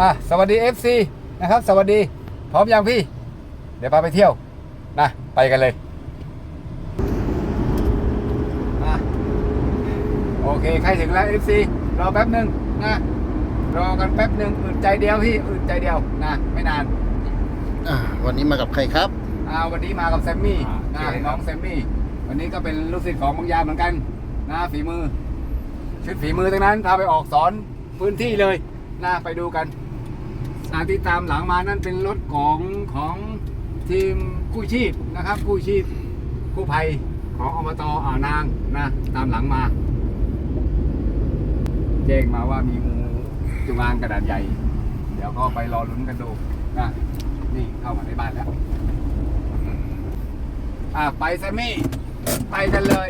อะสวัสดี FC นะครับ สวัสดี พร้อมยังพี่ เดี๋ยวพาไปเที่ยวนะไปกันเลยอะโอเค ใครถึงแล้ว FC รอแป๊บหนึ่งนะ รอกันแป๊บหนึ่งอึดใจเดียวพี่อึดใจเดียวนะ ไม่นานอ่าวันนี้มากับใครครับอ่าวันนี้มากับแซมมี่อ่านะโอเคครับน้องแซมมี่ วันนี้ก็เป็นลูกศิษย์ของบางยาเหมือนกันนะฝีมือชุดฝีมือทั้งนั้นพาไปออกสอนพื้นที่เลยนะไปดูกันอา ที่ตามหลังมานั่นเป็นรถของของทีมกู้ชีพนะครับกู้ชีพกู้ภัยของอบตอ่าวนางนะตามหลังมา แจ้งมาว่ามีงูจงอางกระดาษใหญ่ เดี๋ยวก็ไปรอลุ้นกันดูนะนี่เข้ามาในบ้านแล้วอ่าไปแซมมี่ไปกันเลย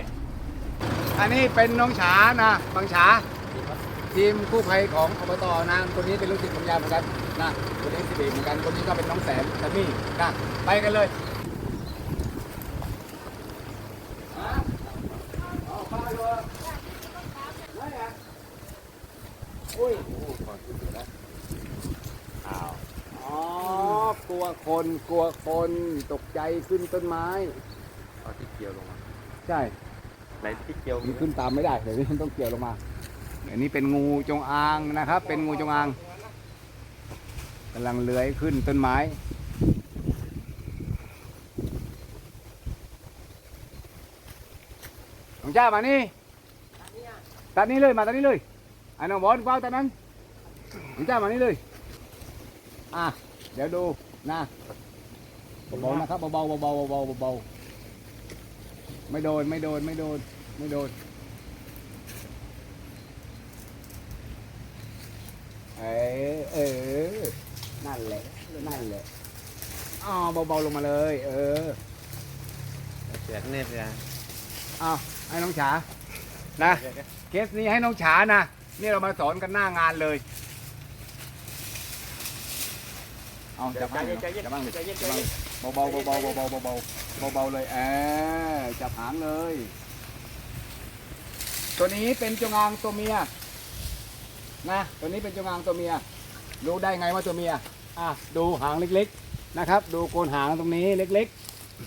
อันนี้เป็นน้องฉานะบางฉา ทีมกู้ภัยของอบตนางคนนี้เป็นลูกศิษย์ของยาเหมือนกันนะคนนี้สิบเอกเหมือนกันคนนี้ก็เป็นน้องแสนแซมมี่นะไปกันเลยอุ้ยอ้าวอ๋อกลัวคนกลัวคนตกใจขึ้นต้นไม้เอาที่เกี่ยวลงมา ใช่ไหนที่เกี่ยวมันขึ้นตามไม่ได้เดี๋ยวนี้มันต้องเกี่ยวลงมา อันนี้เป็นงูจงอางนะครับ เป็นงูจงอางกำลังเลื้อยขึ้นต้นไม้หลวงเจ้ามานี่ตัดนี้เลยมาตัดนี้เลยไอ้น้องบอลว้าวตัดนั้นหลวงเจ้ามานี่เลย อะ เดี๋ยวดูนะเบาๆนะครับเบาๆเบาๆเบาๆเบาๆไม่โดนไม่โดนไม่โดนไม่โดน เออเออ นั่นแหละ นั่นแหละอ๋อเบาๆลงมาเลย เออเสียงเน็ตเลยนะเอาให้น้องฉานะเคสนี้ให้น้องฉานะนี่เรามาสอนกันหน้างานเลย เอาจับหางเลยจับหางเลยจับหางเลยเบาๆเบาๆเบาๆเบาๆเบาๆเลยเออจับหางเลย ตัวนี้เป็นจงอางตัวเมีย นะตัวนี้เป็นจงอางตัวเมีย รู้ได้ไงว่าตัวเมียอะดูหางเล็กๆนะครับ ดูโคนหางตรงนี้เล็ก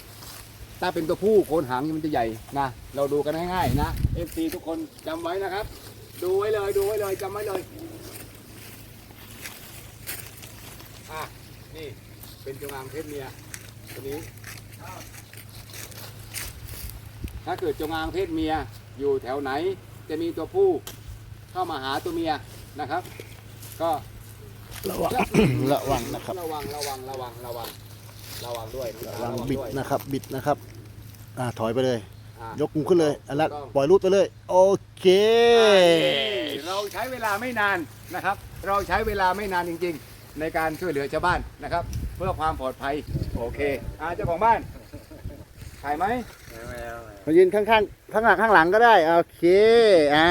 ๆ ถ้าเป็นตัวผู้โคนหางมันจะใหญ่นะเราดูกันง่ายๆนะ FC ทุกคนจำไว้นะครับ ดูไว้เลยดูไว้เลยจำไว้เลยอะนี่เป็นจงอางเพศเมียตัวนี้ถ้าเกิดจงอางเพศเมียอยู่แถวไหนจะมีตัวผู้เข้ามาหาตัวเมีย นะครับ ก็ระวัง ระวังนะครับ ระวังระวังระวังระวังระวังด้วยระวังระบิดด้วยนะครับ บิดนะครับ อ่าถอยไปเลยอะยกมือขึ้นเลยอันละถูกต้องปล่อยรูดไปเลย โอเค เราใช้เวลาไม่นานนะครับ เราใช้เวลาไม่นานจริง ๆ ในการช่วยเหลือชาวบ้านนะครับ เพื่อความปลอดภัย โอเคอาเจ้าของบ้านถ่ายไหมไม่เอาไม่เอามายืนข้างๆ ข้างหลังข้างหลังก็ได้ โอเค อ่า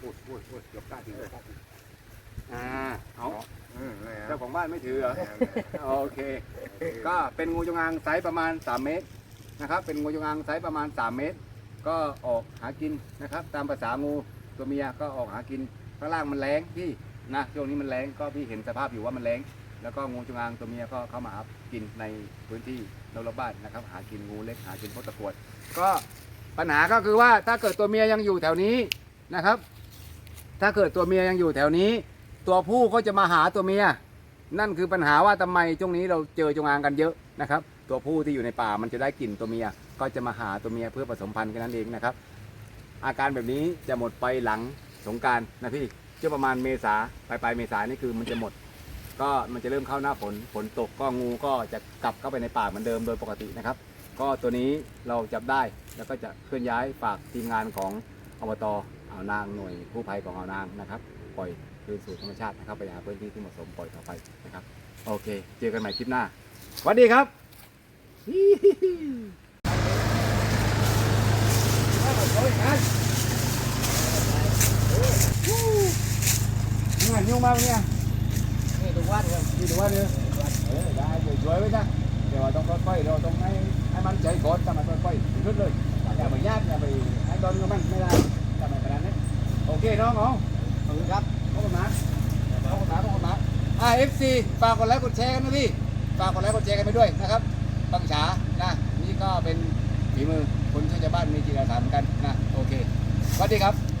พูดพูดพูด ยกก้าถือยกก้าถืออ่าเอาอืมไม่เอาเจ้าของบ้านไม่ถือเหรอ โอเค ก็เป็นงูจงอางไซส์ประมาณ 3 เมตรนะครับ เป็นงูจงอางไซส์ประมาณ 3 เมตร ก็ออกหากินนะครับ ตามภาษางูตัวเมียก็ออกหากินข้างล่างมันแรงพี่นะช่วงนี้มันแรงก็พี่เห็นสภาพอยู่ว่ามันแรงแล้วก็งูจงอางตัวเมียก็เข้ามาหากินในพื้นที่รอบๆบ้านนะครับ หากินงูเล็กหากินพวกตะกรวดก็ปัญหาก็คือว่าถ้าเกิดตัวเมียยังอยู่แถวนี้นะครับ ถ้าเกิดตัวเมียยังอยู่แถวนี้ ตัวผู้ก็จะมาหาตัวเมีย นั่นคือปัญหาว่าทำไมช่วงนี้เราเจอจงอางกันเยอะนะครับ ตัวผู้ที่อยู่ในป่ามันจะได้กลิ่นตัวเมีย ก็จะมาหาตัวเมียเพื่อผสมพันธุ์กันนั่นเองนะครับ อาการแบบนี้จะหมดไปหลังสงการนะพี่ช่วงประมาณเมษาปลายปลายเมษานี่คือมันจะหมด ก็มันจะเริ่มเข้าหน้าฝนฝนตกก็งูก็จะกลับเข้าไปในป่าเหมือนเดิมโดยปกตินะครับ ก็ตัวนี้เราจับได้แล้วก็จะเคลื่อนย้ายฝากทีมงานของอบต อ่าวนางหน่วยกู้ภัยของอ่าวนางนะครับ ปล่อยคืนสู่ธรรมชาตินะครับ ไปหาพื้นที่ที่เหมาะสมปล่อยต่อไปนะครับ โอเค เจอกันใหม่คลิปหน้าสวัสดีครับงานยุ่งมากเนี่ยนี่ทุกวันเลยนี่ดูว่าเนี่ยเออได้สวยๆไว้นะเดี๋ยวต้องค่อยๆเราต้องให้ให้มันใจก่อนทำมันค่อยๆ คน้อย่าไปยากอาไปให้โดนกับมันไม่ได้ทำไมขอเคน้องอ๋อของครับขอบคุณนะขอบคุณนะขอบคุณนะอ่าเอฟซีฝากกดไลค์กดแชร์กันนะพี่ฝากกดไลค์กดแชร์กันไปด้วยนะครับบังฉานะนี่ก็เป็นฝีมือคนช่วยชาวบ้านมีจิตอาสาเหมือนกันนะโอเคสวัสดีครับ